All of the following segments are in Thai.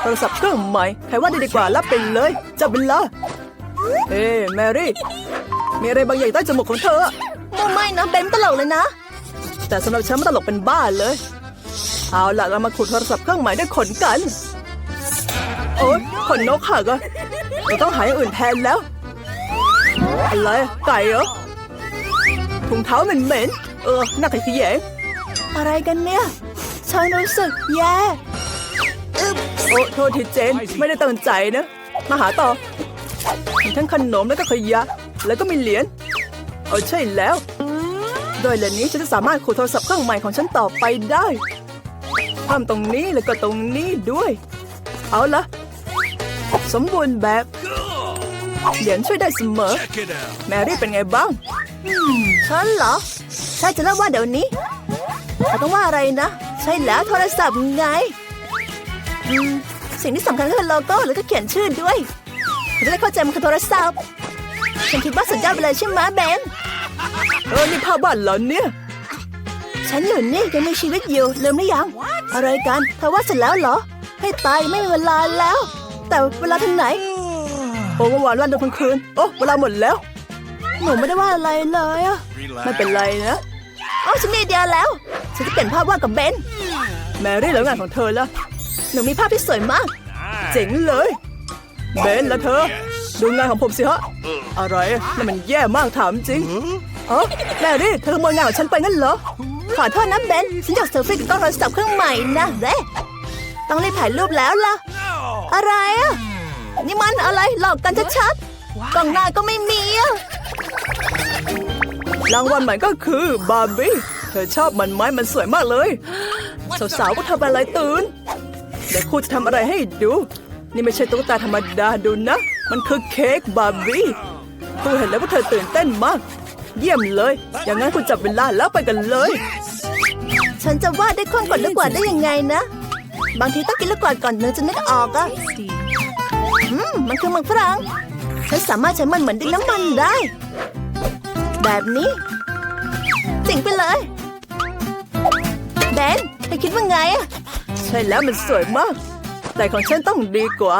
โทรศัพท์เครื่องใหม่ใครว่าดีดีกว่ารับไปเลยจับเวลาเอ้แมรี่ มีอะไรบางอย่างใต้จมูกของเธออะไม่นะเบนตลกเลยนะ แต่สำหรับฉันมันตลกเป็นบ้าเลย เอาล่ะเรามาขุดโทรศัพท์เครื่องใหม่ด้วยขนกัน โอ๊ยขนนกหักอะเราต้องหาอย่างอื่นแทนแล้ว อะไรไก่เหรอถุงเท้าเหม็นๆเออน่าขยะแขยงอะไรกันเนี่ย ฉันรู้สึกแย่โอ้โทษทีเจน ไม่ได้ตั้งใจนะ มาหาต่อ มีทั้งขนมแล้วก็ขยะ แล้วก็มีเหรียญเอาใช่แล้ว โดยเหรียญนี้ฉันจะสามารถขูดโทรศัพท์เครื่องใหม่ของฉันต่อไปได้เพิ่มตรงนี้แล้วก็ตรงนี้ด้วย เอาละสมบูรณ์แบบ เหรียญช่วยได้เสมอ Check it out. แมรี่เป็นไงบ้างฉันเหรอ ใช่จะเล่าว่าเดี๋ยวนี้เราต้องว่าอะไรนะ ใช่แล้วโทรศัพท์ไงอืม สิ่งที่สำคัญก็คือโลโก้แล้วก็เขียนชื่อด้วยเราจะได้เข้าใจมันคือโทรศัพท์ฉันคิดว่าสุดยอดไปเลยใช่ไหมเบนเออนี่ภาพบ้านเหรอเนี่ย ฉันอยู่นี่ยังมีชีวิตอยู่ลืมหรือยัง อะไรกันเธอว่าเสร็จแล้วเหรอ ให้ตายไม่มีเวลาแล้ว แต่เวลาทางไหนโอ้เมื่อวานวันเดียวทั้งคืนโอ้เวลาหมดแล้วหนูไม่ได้ว่าอะไรเลยอะ Relax. ไม่เป็นไรนะโอ้ฉันมีไอเดียแล้ว ฉันจะเปลี่ยนภาพวาดกับเบนแมรี่แล้วงานของเธอละ หนูมีภาพที่สวยมาก เจ๋งเลย เบนแล้วเธอ ดูงานของผมสิฮะ อะไรนั่นมันแย่มากถามจริงเออแมรี่เธอขโมยงานของฉันไปงั้นเหรอ ขอโทษนะเบน ฉันอยากเซลฟี่กับกล้องโทรศัพท์เครื่องใหม่นะเด้ต้องรีบถ่ายรูปแล้วล่ะ อะไรอะนี่มันอะไรหลอกกันชัดๆกล้องหน้าก็ไม่มีอะรางวัลใหม่ก็คือบาร์บี้ เธอชอบมันไหมมันสวยมากเลย สาวๆก็ทำอะไรตื่น เดี๋ยวครูจะทำอะไรให้ดู นี่ไม่ใช่ตุ๊กตาธรรมดาดูนะ มันคือเค้กบาร์บี้ครูเห็นแล้วว่าเธอตื่นเต้นมาก เยี่ยมเลย อย่างนั้นคุณจับเวลาแล้วไปกันเลย ฉันจะวาดได้คล่องกว่าลูกกวาดได้ยังไงนะ บางทีต้องกินลูกกวาดก่อนเนื้อจะนึกออกอะอืมมันคือมึกฝรั่งฉันสามารถใช้มันเหมือนดินน้ำมันได้ แบบนี้เจ๋งไปเลยเบนเธอคิดว่าไงอะ ช่แล้วมันสวยมาก แต่ของฉันต้องดีกว่า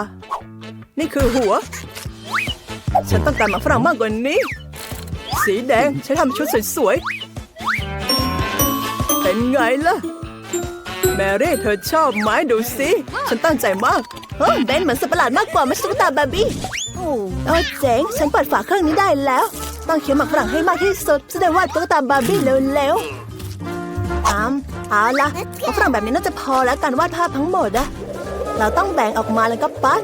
นี่คือหัว ฉันต้องการหมาฝรั่งมากกว่านี้ สีแดงฉันทำชุดสวยๆ เป็นไงล่ะ แมรี่เธอชอบไหมดูสิ ฉันตั้งใจมากเฮ้ยเบนเหมือนสัตว์ประหลาดมากกว่าไม่ใช่ตุ๊กตาบาร์บี้โอ้เจ๋งฉันเปิดฝาเครื่องนี้ได้แล้ว ต้องเขียนหมักฝรั่งให้มากที่สุดจะได้วาดตุ๊กตาบาร์บี้เร็วๆ อามเอาละหมักฝรั่งแบบนี้น่าจะพอแล้วการวาดภาพทั้งหมดอะเราต้องแบ่งออกมาแล้วก็ปั้น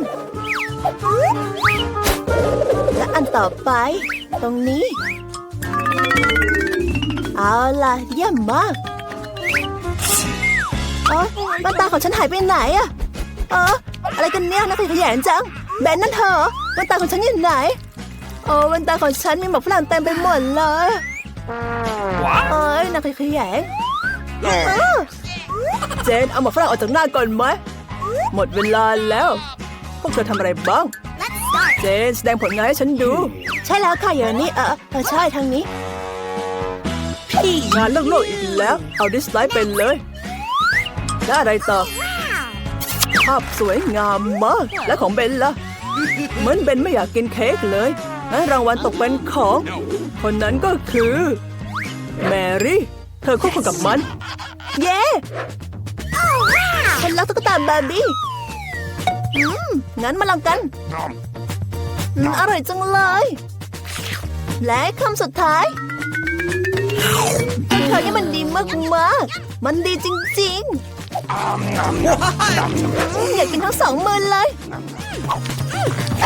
และอันต่อไป ตรงนี้ เอาล่ะเยี่ยมมากโอ๊ยแว่นตาของฉันหายไปไหนอะเอออะไรกันเนี่ยน่าขยะแขยงจัง แบนนั่นเธอเหรอแว่นตาของฉันอยู่ไหนโอ้แว่นตาของฉันมีหมอกฝรั่งเต็มไปหมดเลยเอ้ยน่าขยะแขยง เออเจนเอาหมาฝรั่งออกจากหน้าก่อนไหม หมดเวลาแล้ว พวกเธอทำอะไรบ้าง เจนแสดงผลงานให้ฉันดู ใช่แล้วค่ะอย่างนี้เออเออใช่ทางนี้พี่งานเลิกโลกอีกแล้ว เอาดิสไลด์ไปเลยและอะไรต่อ ภาพสวยงามมาก และของเบนล่ะ เหมือนเบนไม่อยากกินเค้กเลยงั้นรางวัลตกเป็นของ คนนั้นก็คือ แมรี่ เธอคู่ควรกับมัน เย้ฉันรักตุ๊กตาบาร์บี้อืมงั้นมาลองกันอืมอร่อยจังเลย และคำสุดท้ายคราวนี้มันดีมากมากๆมันดีจริงๆอืมอยากกินทั้งสองมือเลย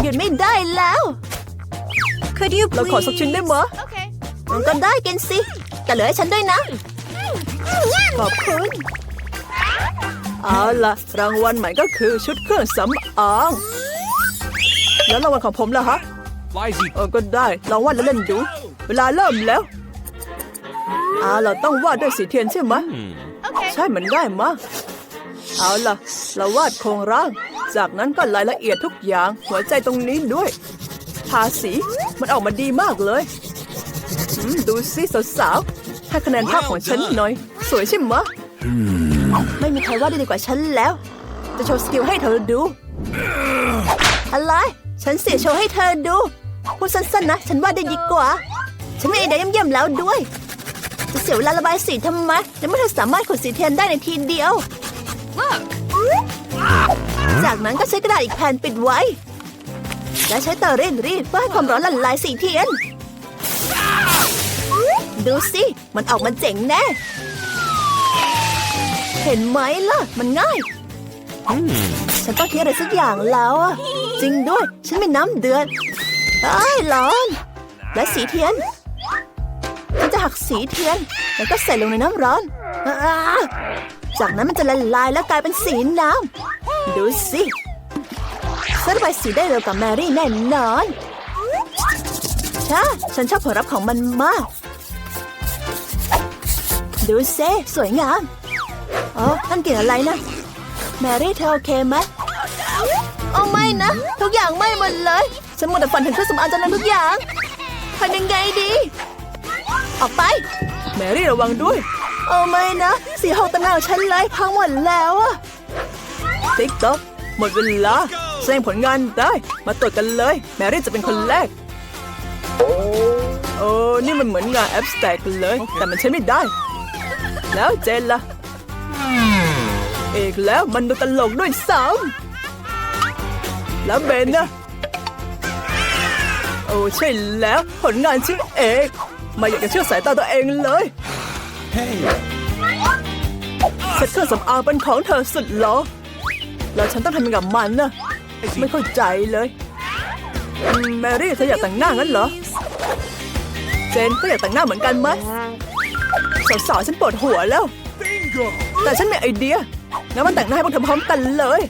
หยุดไม่ได้แล้ว Could you เราขอสักชิ้นได้ไหมมันก็ได้กินสิ แต่เหลือให้ฉันด้วยนะ ขอบคุณเอาล่ะ รางวัลใหม่ก็คือชุดเครื่องสำอางแล้วรางวัลของผมล่ะฮะ Lizy. เออก็ได้ลองวาดแล้วเล่นดู เวลาเริ่มแล้วเอาล่ะต้องวาดด้วยสีเทียนใช่ไหมใช่มันง่ายมากเอาล่ะ เราวาดโครงร่าง จากนั้นก็รายละเอียดทุกอย่าง หัวใจตรงนี้ด้วยทาสีมันออกมาดีมากเลยอืมดูสิสาวๆให้คะแนนภาพของฉันหน่อย สวยใช่ไหมไม่มีใครว่าได้ดีกว่าฉันแล้ว จะโชว์สกิลให้เธอดู อะไร ฉันเสียโชว์ให้เธอดู พูดสั้นๆนะ ฉันว่าได้ดีกว่า ฉันมีไอเดียเยี่ยมๆแล้วด้วย จะเสียเวลาระบายสีทำไมในเมื่อเธอสามารถขนสีเทียนได้ในทีเดียว จากนั้นก็ใช้กระดาษอีกแผ่นปิดไว้ และใช้เตาเร่งรีดเพื่อให้ความร้อนละลายสีเทียน ดูสิ มันออกมาเจ๋งแน่ เห็นไหมล่ะ มันง่าย ฉันต้องคิดอะไรสักอย่างแล้วอะจริงด้วย ฉันมีน้ำเดือดเอ้ยร้อน และสีเทียนฉันจะหักสีเทียน แล้วก็ใส่ลงในน้ำร้อนอาจากนั้นมันจะละลายแล้วกลายเป็นสีน้ำดูสิฉันระบายสีได้เร็วกว่าแมรี่แน่นอนใช่ฉันชอบผลลัพธ์ของมันมาก ดูเซสวยงาม อ๋อท่านเก่งอะไรนะ แมรี่เธอโอเคไหมเอาไม่นะ ทุกอย่างไหม่หมดเลย ฉันมัวแต่ฝันถึงเครื่องสำอางจนลืมทุกอย่างทำยังไงดี ออกไป แมรี่ระวังด้วย เอาไม่นะ สีหกตำนานของฉันเลยพังหมดแล้วอะติ๊กต๊อกหมดเวลาแสดงผลงานได้ มาตรวจกันเลย แมรี่จะเป็นคนแรก โอ้นี่มันเหมือนงานแอปสแต็กเลย แต่มันใช้ไม่ได้ แล้วเจนล่ะ เอกแล้วมันดูตลกด้วยซ้ำแล้วเบนนะ โอ้ใช่แล้ว ผลงานชื่อเอก ไมาอยากจะเชื่อสายตาตัวเองเลยเซ็ตเครื่องสำอางเป็นของเธอสุดเหรอ แล้วฉันต้องทำยังไงกับมันนะ ไม่เข้าใจเลย แมรี่เธออยากแต่งหน้างั้นเหรอ เจนก็อยากแต่งหน้าเหมือนกันไหมสาวๆฉันปวดหัวแล้ว แต่ฉันมีไอเดียงั้นมาแต่งหน้าให้พวกเธอพร้อมกันเลย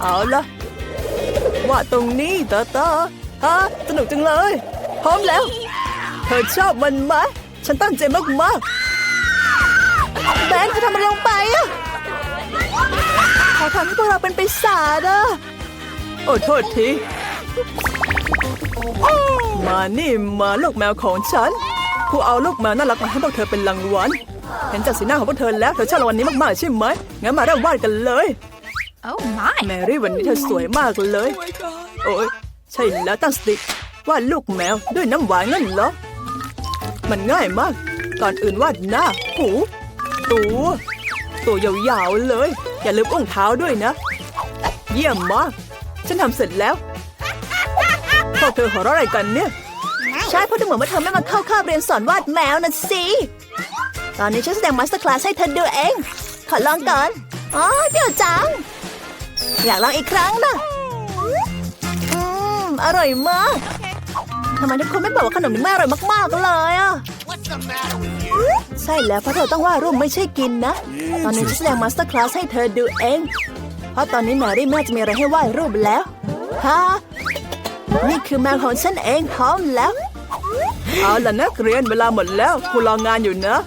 เอาละวาตรงนี้ตาตาฮะสนุกจังเลย พร้อมแล้ว เธอชอบมันไหมฉันตั้งใจมากแบนเธอทำอะไรลงไปอะขอทำให้พวกเราเป็นปีศาจอะโอ้โทษทีมานี่มาลูกแมวของฉัน ผู้เอาลูกแมวน่ารักมาให้พวกเธอเป็นรางวัล เห็นจากสีหน้าของพวกเธอแล้วเธอชอบรางวัลนี้มากๆใช่ไหมงั้นมาเริ่มวาดกันเลย Oh my. แมรี่วันนี้เธอสวยมากเลย โอ้ยใช่แล้วตั้งสติวาดลูกแมวด้วยน้ำหวานงั้นเหรอ มันง่ายมาก ก่อนอื่นวาดหน้า หู ตัว ตัวยาวๆเลย อย่าลืมอุ้งเท้าด้วยนะ เยี่ยมมาก ฉันทำเสร็จแล้วพวกเธอหัวเราะอะไรกันเนี่ย ใช่เพราะดูเหมือนว่าเธอไม่มาเข้าคาบเรียนสอนวาดแมวนะสิ ตอนนี้ฉันแสดงมาสเตอร์คลาสให้เธอดูเอง ขอลองก่อน อ๋อ เดี๋ยวจัง อยากลองอีกครั้งนะอืม อร่อยมากทำไมทุกคนไม่บอกว่าขนมนี้ไม่อร่อยมาก ๆ เลยอะใช่แล้วเพราะเธอต้องวาดรูปไม่ใช่กินนะ ตอนนี้ฉันแสดงมาสเตอร์คลาสให้เธอดูเอง เพราะตอนนี้แมรี่ไม่จะมีอะไรให้วาดรูปแล้วฮะนี่คือแมวของฉันเองพร้อมแล้ว เอาล่ะนักเรียนเวลาหมดแล้วครูรองานอยู่นะ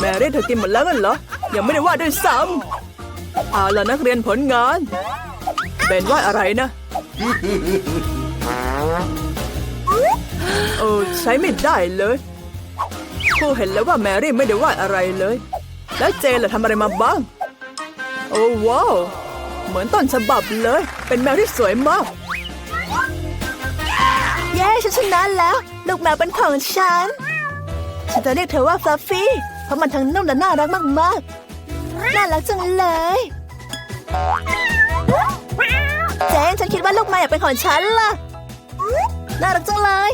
แมรี่เธอกินหมดแล้วกันเหรอ ยังไม่ได้วาดด้วยซ้ำเอาล่ะนักเรียนผลงานเบนวาดอะไรนะ โอ้ใช้ไม่ได้เลยครูเห็นแล้วว่าแมรี่ไม่ได้วาดอะไรเลย แล้วเจนล่ะทำอะไรมาบ้าง โอ้ว้าว เหมือนต้นฉบับเลย เป็นแมวที่สวยมาก เย้ฉันชนะแล้ว ลูกแมวเป็นของฉัน ฉันจะเรียกเธอว่าฟลัฟฟี่ เพราะมันทั้งนุ่มและน่ารักมากๆ น่ารักจังเลยเจนฉันคิดว่าลูกแมวอยากเป็นของฉันล่ะ น่ารักจังเลย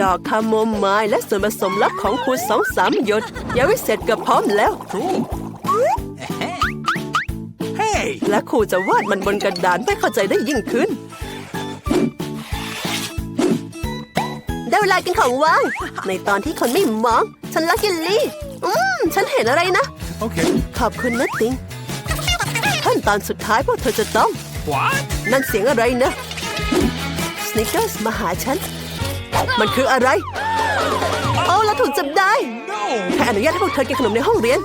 ดอกคาโมไมล์และส่วนผสมลับของครูสองสามหยดยังไม่เสร็จกับพร้อมแล้ว Hey! และครูจะวาดมันบนกระดานให้เข้าใจได้ยิ่งขึ้น เวลากินของว่าง ในตอนที่คนไม่มอง ฉันรักยินลี่ อืม ฉันเห็นอะไรนะ Okay. ขอบคุณนะติงขั้นตอนสุดท้ายพวกเธอจะต้อง What? นั่นเสียงอะไรนะสนิกเกอร์สมาหาฉัน มันคืออะไร โอ้แล้วถูกจับได้ No! ใครอนุญาตให้พวกเธอกินขนมในห้องเรียน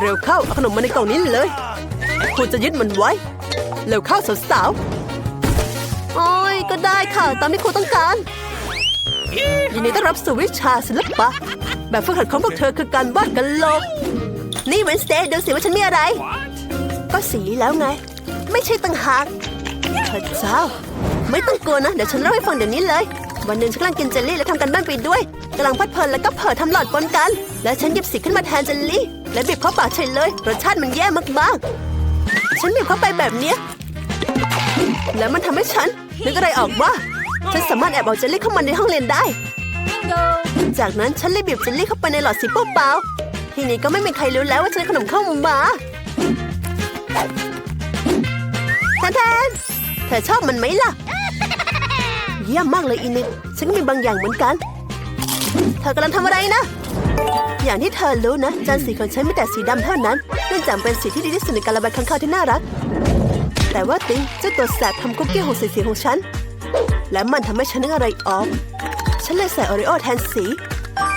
เร็วเข้า เอาขนมมาในกล่องนี้เลยครูจะยึดมันไว้ เร็วเข้าสาวๆ โอ้ยก็ได้ค่ะ ตามที่ครูต้องการ ยินดีต้อนรับสู่วิชาศิลปะ แบบฝึกหัดของพวกเธอคือการวาดกันโลก นี่เวนสเตย์ดูสิว่าฉันมีอะไรสีแล้วไง ไม่ใช่ต่างหากพระเจ้า ไม่ต้องกลัวนะ เดี๋ยวฉันเล่าให้ฟังเดี๋ยวนี้เลย วันหนึ่งฉันกำลังกินเจลลี่และทำกันบ้านไปด้วยกำลังเพลิดเพลินแล้วก็เผลอทำหลอดปนกัน แล้วฉันหยิบสีขึ้นมาแทนเจลลี่ และบีบเข้าปากเฉยเลยรสชาติมันแย่มากๆ ฉันบีบเข้าไปแบบเนี้ยแล้วมันทำให้ฉันนึกอะไรออกว่า ฉันสามารถแอบเอาเจลลี่เข้ามาในห้องเรียนได้ จากนั้นฉันเลยบีบเจลลี่เข้าไปในหลอดสีเปล่าๆทีนี้ก็ไม่มีใครรู้แล้วว่าฉันเอาขนมเข้ามาแทนแทนเธอชอบมันไหมล่ะ เยี่ยมมากเลยอินิดฉันก็มีบางอย่างเหมือนกัน เธอกำลังทำอะไรนะ อย่างที่เธอรู้นะ จานสีของฉันไม่แต่สีดำเท่านั้น เนื่องจากเป็นสีที่ดีที่สุดในการระบายข้างข้าวที่น่ารัก แต่ว่าติงเจ้าตัวแสบทำคุกกี้หกสีสีของฉัน และมันทำให้ฉันนึกอะไรออก ฉันเลยใส่โอริโอแทนสี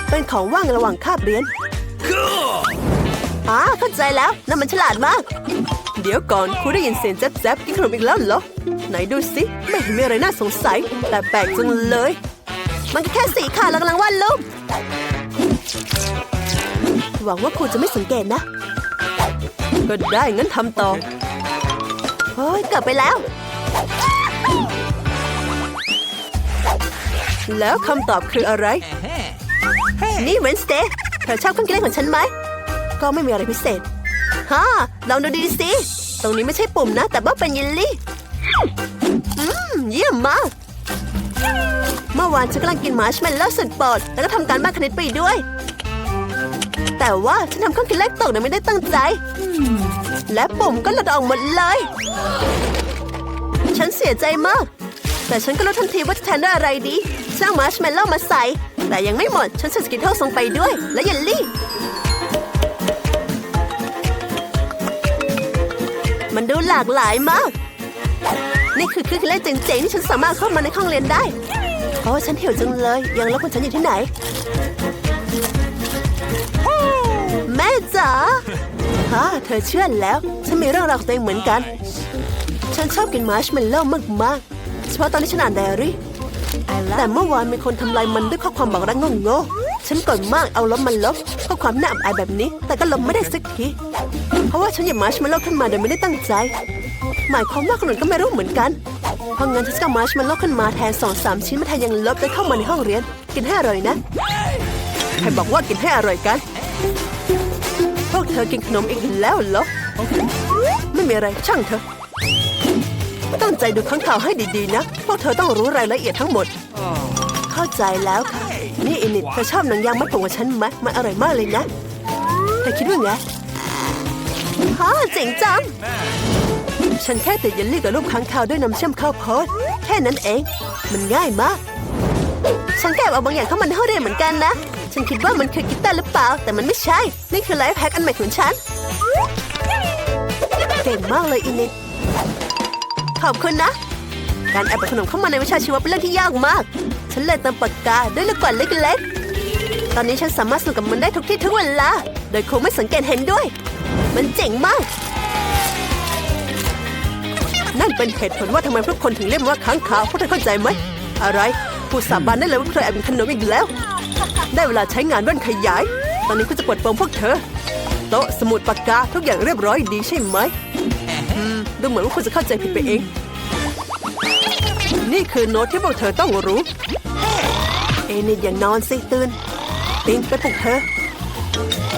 เป็นของว่างระหว่างคาบเรียนอ่าเข้าใจแล้วนั่นมันฉลาดมาก เดี๋ยวก่อนคุณได้ยินเสียงแจ๊บๆกินขนมอีกแล้วเหรอ ไหนดูสิ ไม่เห็นมีอะไรน่าสงสัย แต่แปลกจังเลย มันก็แค่สีค่ะเรากำลังวาดรูปหวังว่าคุณจะไม่สังเกตนะ ก็ได้งั้นทำต่อเฮ้ยกลับไปแล้ว แล้วคำตอบคืออะไร นี่เวนสเตย์เธอชอบเครื่องกินเล่นของฉันไหม ก็ไม่มีอะไรพิเศษฮ่าลองดูดีๆสิ ตรงนี้ไม่ใช่ปุ่มนะ แต่ว่าเป็นเยลลี่ อืม เยี่ยมมาก เมื่อวานฉันกำลังกินมาร์ชเมลโล่สุดโปรดแล้วก็ทำการบ้านคณิตไปด้วย แต่ว่าฉันทำเครื่องคิดเลขตกโดยไม่ได้ตั้งใจ และปุ่มก็หลุดออกหมดเลย ฉันเสียใจมาก แต่ฉันก็รู้ทันทีว่าจะแทนด้วยอะไรดี สร้างมาร์ชเมลโล่มาใส่ แต่ยังไม่หมด ฉันใส่สกิทเทิลลงไปด้วย และเยลลี่ มันดูหลากหลายมาก นี่คือเครื่องคิดเลขเจ๋งๆที่ฉันสามารถเข้ามาในห้องเรียนได้ โอ้ฉันหิวจังเลย ยังลบของฉันอยู่ที่ไหน แม่จ๋าฮะเธอเชื่อแล้ว ฉันมีเรื่องราวของตัวเองเหมือนกัน ฉันชอบกินมาร์ชเมลโล่มากๆเฉพาะตอนที่ฉันอ่านไดอารี่ แต่เมื่อวานมีคนทำลายมันด้วยข้อความบอกรักโง่ฉันโกรธมากเอาลบมันลบข้อความน่าอับอายแบบนี้ แต่ก็ลบไม่ได้สักที เพราะว่าฉันหยิบมาร์ชเมลโล่ขึ้นมาโดยไม่ได้ตั้งใจ หมายความว่าคนอื่นก็ไม่รู้เหมือนกัน เพราะงั้นฉันก็มาร์ชเมลโล่ขึ้นมาแทนสองสามชิ้นมาแทนยังลบแล้วเข้ามาในห้องเรียน กินให้อร่อยนะ ใครบอกว่ากินให้อร่อยกัน พวกเธอกินขนมอีกแล้วเหรอ ไม่มีอะไรช่างเถอะตั้งใจดูข้างข่าวให้ดีๆนะ พวกเธอต้องรู้รายละเอียดทั้งหมด เข้าใจแล้วค่ะ นี่อินิดเธอชอบหนังยางมัดผมกับฉันไหมมันอร่อยมากเลยนะเธอคิดว่าไงฮะเจ๋งจัง ฉันแค่ติดเยลลี่กับรูปค้างคาวด้วยน้ำเชื่อมข้าวโพดแค่นั้นเอง มันง่ายมาก ฉันแกบเอาบางอย่างเข้ามาในห้องเรียนเหมือนกันนะ ฉันคิดว่ามันคือกีตาร์หรือเปล่า แต่มันไม่ใช่ นี่คือไลฟ์แพ็กอันใหม่ของฉัน เก่งมากเลยอินิดขอบคุณนะ การแอบเอาขนมเข้ามาในวิชาชีวะเป็นเรื่องที่ยากมาก ฉันเลยเติมปากกาด้วยลูกกวาดเล็กๆ ตอนนี้ฉันสามารถสนุกกับมันได้ทุกที่ทุกเวลา โดยครูไม่สังเกตเห็นด้วย มันเจ๋งมาก นั่นเป็นเหตุผลว่าทำไมพวกคนถึงเรียกมันว่าค้างคาวพวกเธอเข้าใจไหม อะไรผู้สาบานได้เลยว่าเธอแอบกินขนมอีกแล้ว ได้เวลาใช้งานแว่นขยาย ตอนนี้ก็จะปลดปลงพวกเธอ โต๊ะสมุดปากกาทุกอย่างเรียบร้อยดีใช่ไหมอืมดูเหมือนว่าคุณจะเข้าใจผิดไปเอง นี่คือโน้ตที่พวกเธอต้องรู้ เอนี่อย่านอนสิตื่นติงไปปลุกเธอ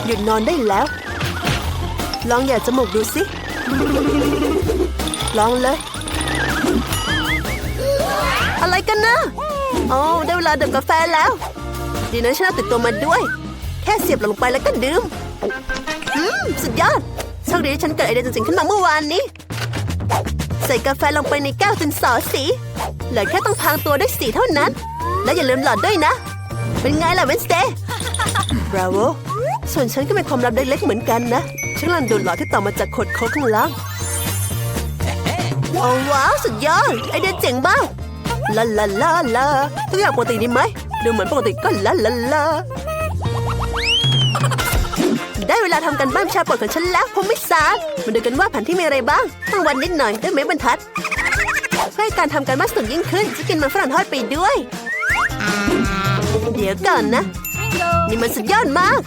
หยุดนอนได้แล้ว ลองอย่าจมูกดูสิ ลองเลย อะไรกันนะโอ้ได้เวลาดื่มกาแฟแล้ว ดีนะฉันเอาติดตัวมาด้วย แค่เสียบลงไปแล้วก็ดื่มอืมสุดยอดโชคดีที่ฉันเกิดไอเดียจริงๆขึ้นมาเมื่อวานนี้ ใส่กาแฟลงไปในแก้วจนสอสี เหลือแค่ต้องพรางตัวด้วยสีเท่านั้น และอย่าลืมหลอดด้วยนะ เป็นไงล่ะเวนสเตย์บราโวส่วนฉันก็มีความลับเล็กๆเหมือนกันนะ ฉันกำลังดูดหลอดที่ต่อมาจากขวดโค้กข้างล่างโอ้ว้าวสุดยอดไอเดียเจ๋งมากลาลาลาลาทุกอย่างปกติดีไหมดูเหมือนปกติก็ลาลาลาได้เวลาทำกันบ้านวิชาโปรดของฉันแล้วผมไม่สารมาดูกันว่าแผนที่มีอะไรบ้างตั้งวันนิดหน่อยด้วยไม้บรรทัด เพื่อให้การทำการบ้านสนุกยิ่งขึ้นจะกินมันฝรั่งทอดไปด้วย เดี๋ยวก่อนนะ นี่มันสุดยอดมาก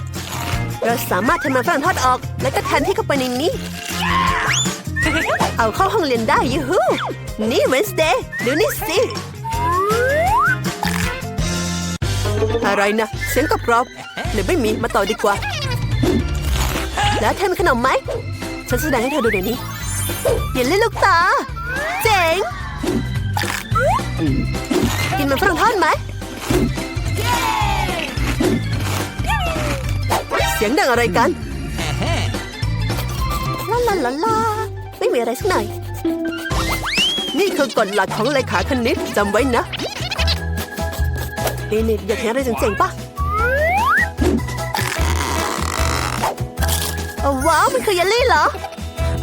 เราสามารถทำมันฝรั่งทอดออก แล้วก็แทนที่เข้าไปในนี้ เอาเข้าห้องเรียนได้ยูฮูนี่เวนสเดย์ดูนี่สิอะไรนะ เสียงกรอบกรอบหรือไม่มีมาต่อดีกว่า แล้วเธอมีขนมไหม ฉันแสดงให้เธอดูเดี๋ยวนี้อย่าเล่นลูกตา เจ๋ง กินมันฝรั่งทอดไหมเสียงดังอะไรกันลาลาลาลาไม่มีอะไรสักหน่อย นี่คือกฎหลักของเลขาคณิตจำไว้นะนี่นี่อยากเห็นอะไรเจ๋งๆปะโอ้ว้าว มันคือเยลลี่เหรอ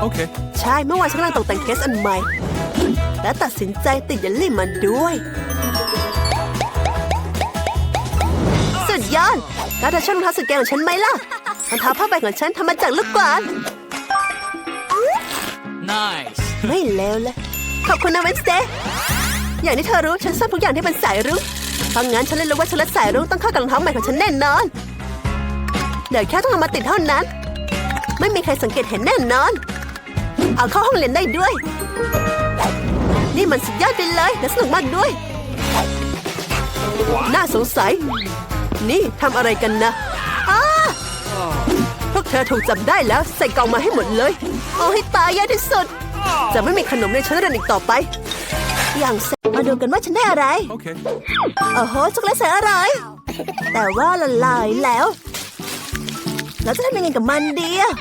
Okay. ใช่ เมื่อวานฉันกำลังตกแต่งเคสอันใหม่ และตัดสินใจติดเยลลี่มาด้วย สุดยอดแล้วเธอชอบรองเท้าสุดเก๋ของฉันไหมล่ะรองเท้าผ้าใบของฉันทำมาจากลูกกวาด Nice. ไม่เลวเลยขอบคุณนะเวนสเดย์อย่างที่เธอรู้ฉันชอบทุกอย่างที่เป็นสายรุ้งเพราะงั้นฉันเลยรู้ว่าช็อกโกแลตสายรุ้งต้องเข้ากับรองเท้าใหม่ของฉันแน่นอน เดี๋ยวแค่ต้องเอามาติดเท่านั้น ไม่มีใครสังเกตเห็นแน่นอน เอาเข้าห้องเรียนได้ด้วย นี่มันสุดยอดไปเลยและสนุกมากด้วย น่าสงสัย นี่ทำอะไรกันนะอ้าพวกเธอถูกจับได้แล้วใส่กล่องมาให้หมดเลย เอาให้ตายยากที่สุด จะไม่มีขนมในชั้นเรียนอีกต่อไป อย่างเสร็จมาดูกันว่าฉันได้อะไร Okay. โอ้โหช็อกโกแลตแสนอร่อย แต่ว่าละลายแล้วแล้วจะทำยังไงกับมันดีอะ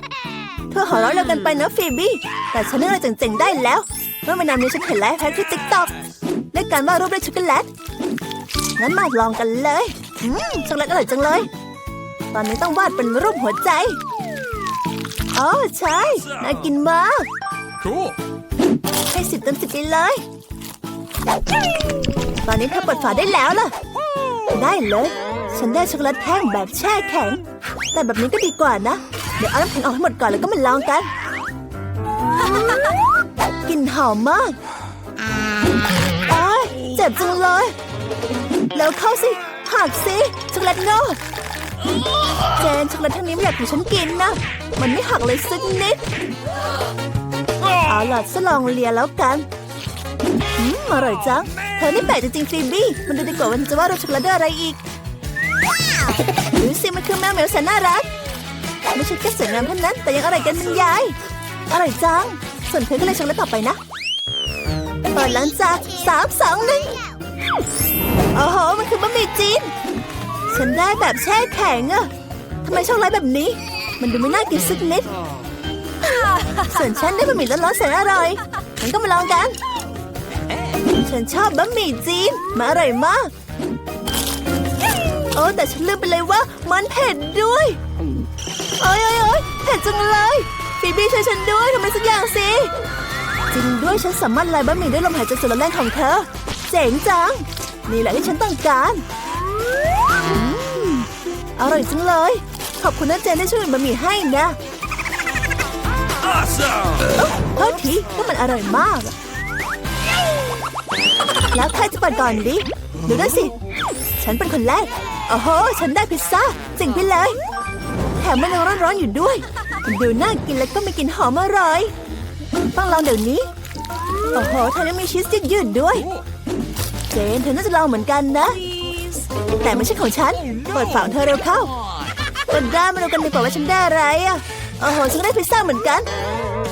เธอหัวเราะเร็วกันไปนะฟีบี้ แต่ฉันนึกอะไรเจ๋งๆได้แล้ว เมื่อไม่นานนี้ฉันเห็นไลฟ์แพ็กที่ติ๊กต็อกด้วยการวาดรูปด้วยช็อกโกแลตงั้นมาลองกันเลยอืมช็อกโกแลตอร่อยจังเลย ตอนนี้ต้องวาดเป็นรูปหัวใจอ๋อใช่น่ากินมาก Cool. ให้สิบเต็มสิบไปเลย ตอนนี้เธอเปิดฝาได้แล้วล่ะ ได้เลย ฉันได้ช็อกโกแลตแท่งแบบแช่แข็ง แต่แบบนี้ก็ดีกว่านะ เดี๋ยวเอาน้ำแข็งออกให้หมดก่อนแล้วก็มาลองกันก ลิ่นหอมมากอ้ายเจ็บจังเลย แล้วเข้าสิ หักสิช็อกโกแลตงอกเจนช็อกโกแลตทั้งนี้ไม่อยากให้ฉันกินนะ มันไม่หักเลยสักนิด เอาล่ะจะลองเลียแล้วกันอืมอร่อยจัง เธอนี่แปลกจริงๆฟีบี้มันดูดีกว่าวันจะว่าเราช็อกโกแลตด้วยอะไรอีกดูสิมันคือแมวเหมียวแสนน่ารักไม่ใช่แค่สวยงามเท่านั้นแต่ยังอร่อยกันบรรยายอร่อยจัง ส่วนเธอก็เลยช็อกโกแลตต่อไปนะเปิดหลังจากสามสองหนึ่งโอ้โห มันคือบะหมี่จีน ฉันได้แบบแช่แข็งอะทำไมช็อกโกแลตแบบนี้ มันดูไม่น่ากินสักนิด ส่วนฉันได้บะหมี่ร้อนๆแสนอร่อยงั้นก็มาลองกัน ฉันชอบบะหมี่จีนมันอร่อยมาก โอ้แต่ฉันลืมไปเลยว่ามันเผ็ดด้วย โอ้ยโอ้ยโอ้ยเผ็ดจังเลย ฟีบี้ช่วยฉันด้วยทำไมสักอย่างสิ จริงด้วยฉันสามารถลายบะหมี่ด้วยลมหายใจสุดแรงของเธอ เจ๋งจัง นี่แหละที่ฉันต้องการอืมอร่อยจังเลย ขอบคุณนะเจนที่ช่วยบะหมี่ให้นะ Awesome. โทษทีก็มันอร่อยมากอะแล้วใครจะเปิดก่อนดิ ดูด้วยสิ ฉันเป็นคนแรก โอ้โห ฉันได้พิซซ่าเจ๋งไปเลย แถมมันยังร้อนๆอยู่ด้วย ดูน่ากินแล้วก็มีกลิ่นหอมอร่อยต้องลองเดี๋ยวนี้ โอ้โหเธอยังมีชีสยืดๆด้วย เจนเธอน่าจะลองเหมือนกันนะ แต่ไม่ใช่ของฉัน เปิดฝาของเธอเร็วเข้าเปิดได้มาดูกันดีกว่าว่าฉันได้อะไรอะโอ้โหฉันก็ได้พิซซ่าเหมือนกัน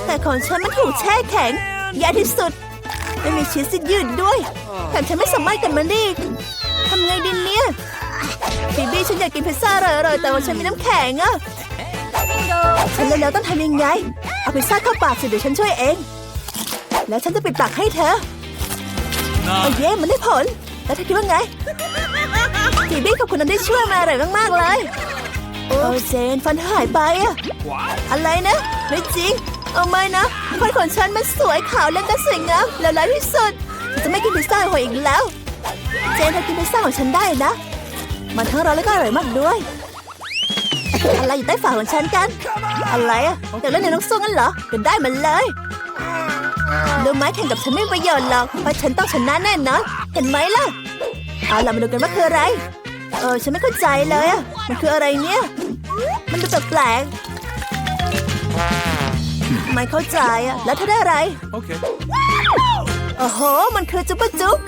แต่ของฉันมันถูกแช่แข็งยาที่สุดไม่มีชีสยืดด้วยแถมฉันไม่สามารถกันมันได้ทำไงดีเนี่ยบีบี้ฉันอยากกินพิซซ่าอร่อยๆแต่ว่าฉันมีน้ำแข็งอะ ฉันเลยแล้วต้องทำยังไง เอาพิซซ่าเข้าปากสิเดี๋ยวฉันช่วยเอง แล้วฉันจะปิดปากให้เธอโอ้ Nice. เย่มันได้ผล แล้วเธอคิดว่าไงบีบี้ขอบคุณนั้นได้ช่วยมาอร่อยมาก ๆ เลย โอ้เจนฟันเธอหายไปอะ What? อะไรนะ ไม่จริง เอาไม่นะฟันของฉันมันสวยขาวและก็สวยงามแล้วร้ายที่สุดฉันจะไม่กินพิซซ่าหัวอีกแล้ว เจนเธอกินพิซซ่าของฉันได้นะ มันทั้งร้อนและก็อร่อยมากด้วย อะไรอยู่ใต้ฝาของฉันกัน อะไรอะอยากเล่นในนกสู้งั้นเหรอก็ได้มันเลยดูไหมแข่งกับฉันไม่มีประโยชน์หรอกเพราะฉันต้องชนะแน่นอนเห็นไหมล่ะเอาล่ะมาดูกันว่าคืออะไร เออฉันไม่เข้าใจเลยอะมันคืออะไรเนี่ย มันดูแปลกๆไม่เข้าใจอะแล้วเธอได้อะไร Okay. โอ้โห มันคือจุ๊บปะจุ๊บ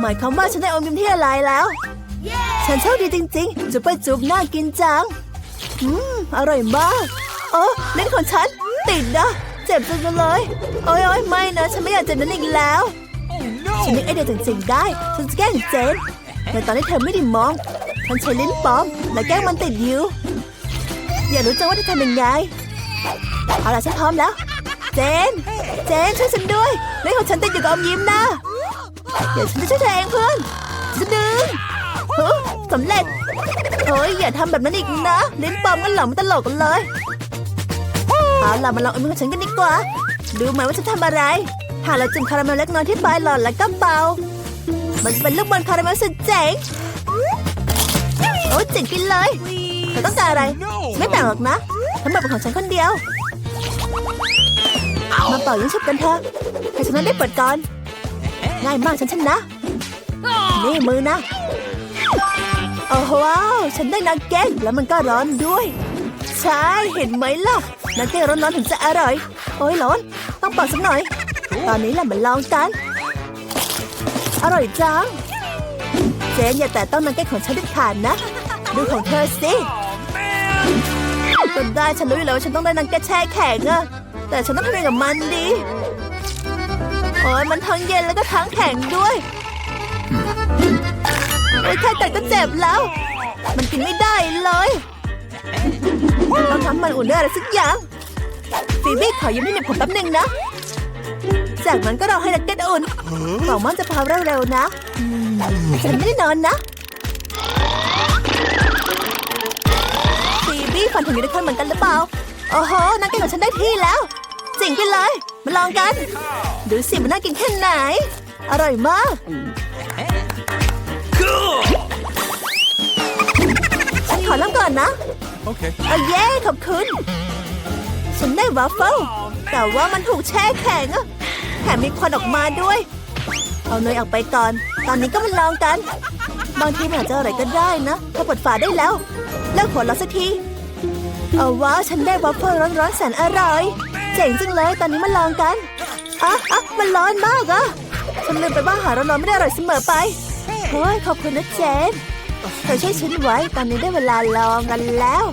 หมายความว่าฉันได้อมยิ้มที่อะไรแล้ว ฉันโชคดีจริงๆ จุ๊บปะจุ๊บน่ากินจัง อืม อร่อยมากโอ้เล่นของฉัน ติดนะเจ็บจังเลย โอ้ยโอ้ยไม่นะ ฉันไม่อยากเจ็บนั้นอีกแล้ว Oh ฉัน no! นึกไอเดียเจ๋งๆได้ ฉันจะแกล้งเจนแต่ตอนที่เธอไม่ได้มอง ฉันใช้ลิ้นปลอม และแกล้งมันติดอยู่ อยากรู้จังว่าจะทำยังไง เอาล่ะฉันพร้อมแล้ว เจน เจนช่วยฉันด้วยเล่นของฉันติดอยู่กับอมยิ้มนะ เดี๋ยวฉันจะช่วยเธอเองเพื่อนจะดึงเฮ้ยสำเร็จ โอ้ย อย่าทำแบบนั้นอีกนะลิ้นปอมกันหล่ามันตลกกันเลย เอาล่ะมาลองเอมยิ้มของฉันกันดีกว่า ดูไหมว่าฉันทำอะไร หากเราจุ่มคาราเมลเล็กน้อยที่ปลายหลอดแล้วก็เป่ามันจะเป็นลูกบอลคาราเมลสุดเจ๋งโอ้เจ๋งกินเลยเธอต้องการอะไร ไม่แบ่งหรอกนะทั้งหมดเป็นของฉันคนเดียว มาเป่ายิงฉุบกันเถอะให้ฉันนั้นได้เปิดก่อน ง่ายมากฉันชนะ นี่มือนะ โอ้ว้าว ฉันได้นักเก็ตแล้วมันก็ร้อนด้วย ใช่ เห็นไหมล่ะ นักเก็ตร้อนๆถึงจะอร่อย โอ้ยร้อน ต้องเป่าสักหน่อย ตอนนี้แหละมาลองกัน อร่อยจัง เจนอย่าแต่ต้องนักเก็ตของฉันเด็ดขาดนะ ดูของเธอสิก็ได้ฉันรู้อยู่แล้วว่าฉันต้องได้นังเก็ตแช่แข็งอะแต่ฉันต้องทำยังไงกับมันดี โอ้ยมันทั้งเย็นแล้วก็ทั้งแข็งด้วย แค่แต่ก็เจ็บแล้ว มันกินไม่ได้เลยต้องทำมันอุ่นด้วยอะไรสักอย่างฟีบี้ขอยืมที่เหน็บผมแป๊บหนึงนะ จากนั้นก็รอให้นักเก็ตอุ่นหวังว่าจะพาเร็วๆนะฉันไม่ได้นอนนะฟีบี้ฝันถึงยูนิคอร์นเหมือนกันหรือเปล่าโอ้โหนักเก็ตของฉันได้ที่แล้วเจ๋งไปเลย มาลองกัน ดูสิมันน่ากินแค่ไหน อร่อยมาก ขอเริ่มก่อนนะ Okay. เอาเย้ขอบคุณ ฉันได้วัฟเฟิลแต่ว่ามันถูกแช่แข็งอะแถมมีควันออกมาด้วย เอาเนยออกไปก่อน ตอนนี้ก็มาลองกัน บางทีมันอาจจะอะไรก็ได้นะถ้าเปิดฝาได้แล้ว เลิกหัวเราะสักที เอาว้าวฉันได้วัฟเฟิลร้อนๆแสนอร่อย เจ๋งจังเลย ตอนนี้มาลองกันอะอะมันร้อนมากอะฉันลืมไปว่าอาหารร้อนๆไม่ได้อร่อยเสมอไป เฮ้ยขอบคุณนะเจน เธอช่วยฉันไว้ ตอนนี้ได้เวลาลองกันแล้ว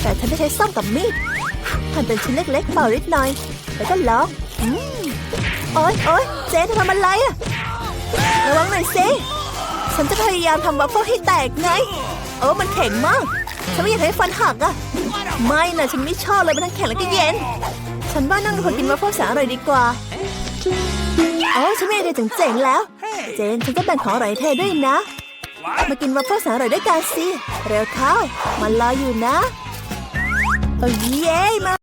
แต่ฉันจะใช้ซ่อมกับมีดหั่นเป็นชิ้นเล็กๆเป่านิดหน่อย แล้วก็ลองโอ๊ยโอ๊ยเจ๊เธอทำอะไรอะระวังหน่อยสิฉันจะพยายามทำวัฟเฟิลให้แตกไงโอ้มันแข็งมาก ฉันไม่อยากให้ฟันหักอะไม่นะฉันไม่ชอบเลยมันทั้งแข็งแล้วก็เย็น ฉันว่านั่งคนกินวัฟเฟิลแสนอร่อยดีกว่าโอ้ฉันมีไอเดียเจ๋งๆแล้ว เจนฉันจะแบ่งของอร่อยเธอด้วยนะ มากินวัฟเฟิลสาอร่อยด้วยกันสิ เร็วเข้า มันรออยู่นะ โอ้เย้ มา